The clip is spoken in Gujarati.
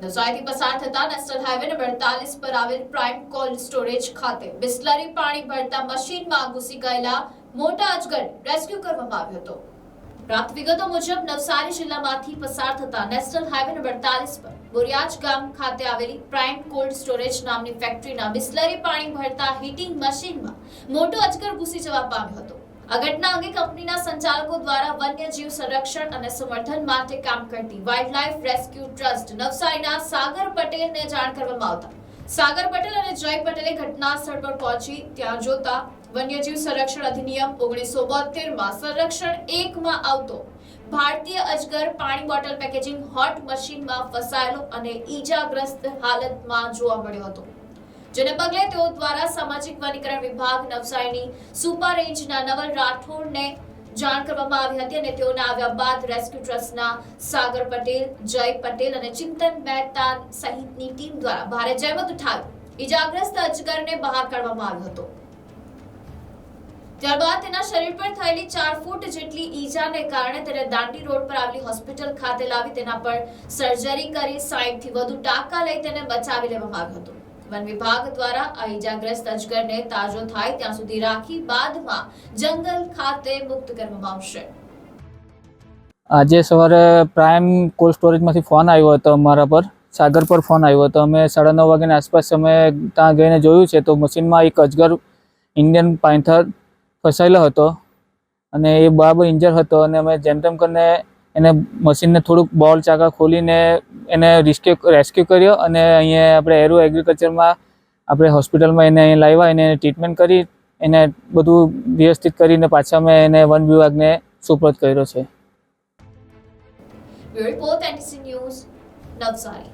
નવસારીથી પસાર થતા નેશનલ હાઈવે નંબર 48 પર આવેલ પ્રાઇમ કોલ્ડ સ્ટોરેજ ખાતે બિસ્લરી પાણી ભરતા મશીનમાં ઘૂસી ગયેલા મોટા અજગર રેસ્ક્યુ કરવામાં આવ્યો હતો. પ્રાપ્ત વિગતો મુજબ, નવસારી જિલ્લામાંથી પસાર થતા નેશનલ હાઈવે નંબર 48 પર બોરિયાજ ગામ ખાતે આવેલી પ્રાઇમ કોલ્ડ સ્ટોરેજ નામની ફેક્ટરીના બિસ્લરી પાણી ભરતા હીટિંગ મશીનમાં મોટો અજગર ઘૂસી જવા પામ્યો હતો. આ ઘટના અંગે કંપનીના સંચાલકો દ્વારા વન્યજીવ સંરક્ષણ અને સમર્થન માટે કામ કરતી વાઇલ્ડલાઇફ રેસ્ક્યુ ટ્રસ્ટ નવસારીના સાગર પટેલને જાણ કરવામાં આવતા. સાગર પટેલ અને જય પટેલે ઘટના સ્થળ પર પહોંચી ત્યાં જોતા વન્યજીવ સંરક્ષણ અધિનિયમ ઓગણીસો બોતેરમાં સંરક્ષણ એકમાં આવતો. ભારતીય અજગર પાણી બોટલ પેકેજિંગ હોટ મશીનમાં ફસાયેલો અને ઈજાગ્રસ્ત હાલતમાં જોવા મળ્યો હતો. જેને પગલે તેઓ દ્વારા સામાજિક વનીકરણ વિભાગ, નવસારીની સુપર રેન્જના નવલ રાઠોડને જાણ કરવામાં આવી હતી અને તેઓના આવ્યા બાદ રેસ્ક્યુ ટ્રસ્ટના સાગર પટેલ, જય પટેલ અને ચિંતન મહેતા સહિતની ટીમ દ્વારા ભારે જહેમત ઉઠાવી ઈજાગ્રસ્ત અજગરને બહાર કાઢવામાં આવ્યો હતો. ત્યારબાદ તેના શરીર પર થયેલી ચાર ફૂટ જેટલી ઈજાને કારણે તેને દાંડી રોડ પર આવેલી હોસ્પિટલ ખાતે લાવી તેના પર સર્જરી કરી 60 થી વધુ ટાંકા લઈ તેને બચાવી લેવામાં આવ્યો હતો. વન વિભાગ દ્વારા આ ઈજાગ્રસ્ત અજગરને તાજો થાય ત્યાં સુધી રાખી બાદમાં જંગલ ખાતે મુક્ત કરવામાં આવશે. આજે સવારે પ્રાઇમ કોલ્ડ સ્ટોરેજમાંથી ફોન આવ્યો હતો અમારા પર, સાગર પર ફોન આવ્યો હતો. અમે સાડા નવ વાગ્યાની આસપાસ અમે ત્યાં ગઈને જોયું છે તો મશીનમાં એક અજગર ઇન્ડિયન પાઇન્થર ફસાયેલો હતો અને એ બરાબર ઇન્જર હતો અને અમે જેમ તેમ કરીને એને મશીનને થોડુંક બોલ ચાકા ખોલીને એને રિસ્ક્યુ રેસ્ક્યુ કર્યો અને અહીંયા આપણે એરો એગ્રીકલ્ચરમાં આપણે હોસ્પિટલમાં એને અહીં લાવ્યા, એને ટ્રીટમેન્ટ કરી, એને બધું વ્યવસ્થિત કરીને પાછા અમે એને વન વિભાગને સુપ્રત કર્યો છે. Report news Navsari